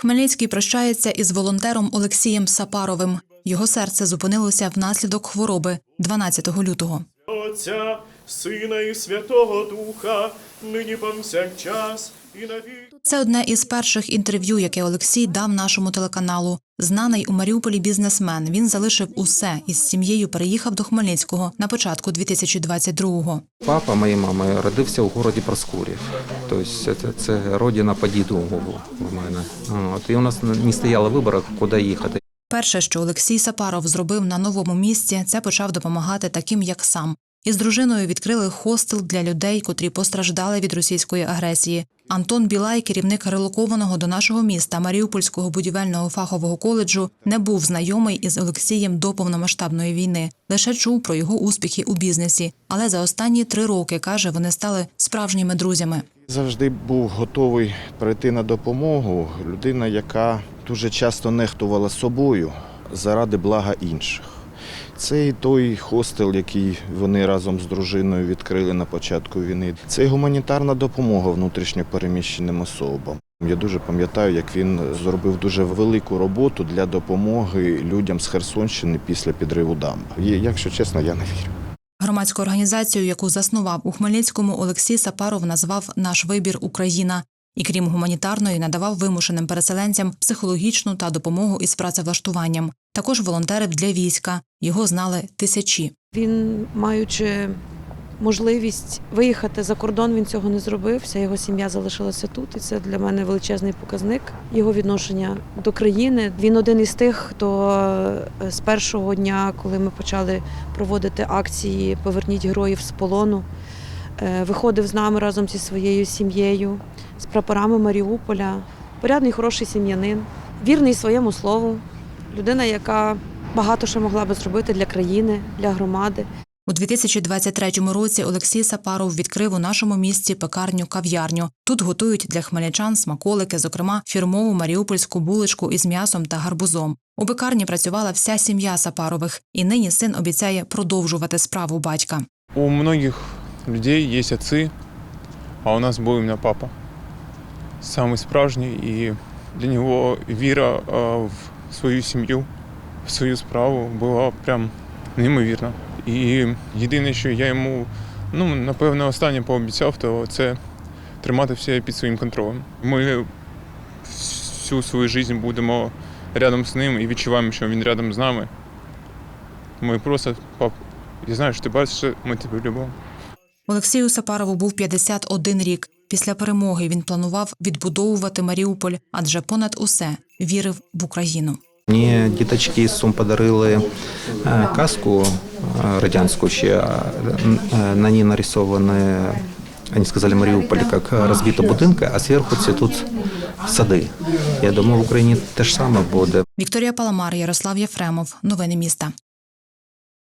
Хмельницький прощається із волонтером Олексієм Сапаровим. Його серце зупинилося внаслідок хвороби 12 лютого. Отця, Сина і Святого Духа, нині повсякчас і навіки. Це одне із перших інтерв'ю, яке Олексій дав нашому телеканалу. Знаний у Маріуполі бізнесмен. Він залишив усе і з сім'єю переїхав до Хмельницького на початку 2022-го. Папа моєї мами родився у городі Проскурів. Тобто це, це родина по діду у мене. От, і у нас не стояло вибору, куди їхати. Перше, що Олексій Сапаров зробив на новому місці, це почав допомагати таким, як сам. Із дружиною відкрили хостел для людей, котрі постраждали від російської агресії. Антон Білай, керівник релокованого до нашого міста Маріупольського будівельного фахового коледжу, не був знайомий із Олексієм до повномасштабної війни. Лише чув про його успіхи у бізнесі. Але за останні три роки каже, вони стали справжніми друзями. Завжди був готовий прийти на допомогу. Людина, яка дуже часто нехтувала собою заради блага інших. Це той хостел, який вони разом з дружиною відкрили на початку війни. Це гуманітарна допомога внутрішньопереміщеним особам. Я дуже пам'ятаю, як він зробив дуже велику роботу для допомоги людям з Херсонщини після підриву дамби. І, якщо чесно, я не вірю. Громадську організацію, яку заснував у Хмельницькому, Олексій Сапаров назвав Наш вибір Україна. І крім гуманітарної, надавав вимушеним переселенцям психологічну та допомогу із працевлаштуванням. Також волонтерив для війська. Його знали тисячі. Він, маючи можливість виїхати за кордон, він цього не зробив. Вся його сім'я залишилася тут, і це для мене величезний показник його відношення до країни. Він один із тих, хто е, з першого дня, коли ми почали проводити акції Поверніть героїв з полону, е, виходив з нами разом зі своєю сім'єю, з прапорами Маріуполя. Порядний, хороший сім'янин, вірний своєму слову, людина, яка багато що могла би зробити для країни, для громади. У 2023 році Олексій Сапаров відкрив у нашому місті пекарню кав'ярню. Тут готують для хмельничан смаколики, зокрема фірмову маріупольську булочку із м'ясом та гарбузом. У пекарні працювала вся сім'я Сапарових, і нині син обіцяє продовжувати справу батька. У многих людей есть отцы, а у нас был именно папа. Самый справжній, і для нього віра а, в свою сім'ю, в свою справу була прям неймовірна. І єдине, що я йому, ну, напевно, останнє пообіцяв, то це тримати все під своїм контролем. Ми всю свою життя будемо рядом з ним і відчуваємо, що він рядом з нами. Ми просто, пап, я знаю, що ти бачиш, ми тебе любимо. Олексію Сапарову був 51 рік. Після перемоги він планував відбудовувати Маріуполь, адже понад усе вірив в Україну. Мені діточки з Сум подарили е, казку е, радянську ще. е, На ній нарисовані, вони сказали Маріуполь, як розбита будинка, а зверху цвітуть сади. Я думаю, в Україні те ж саме буде. Вікторія Паламар, Ярослав Єфремов. Новини міста.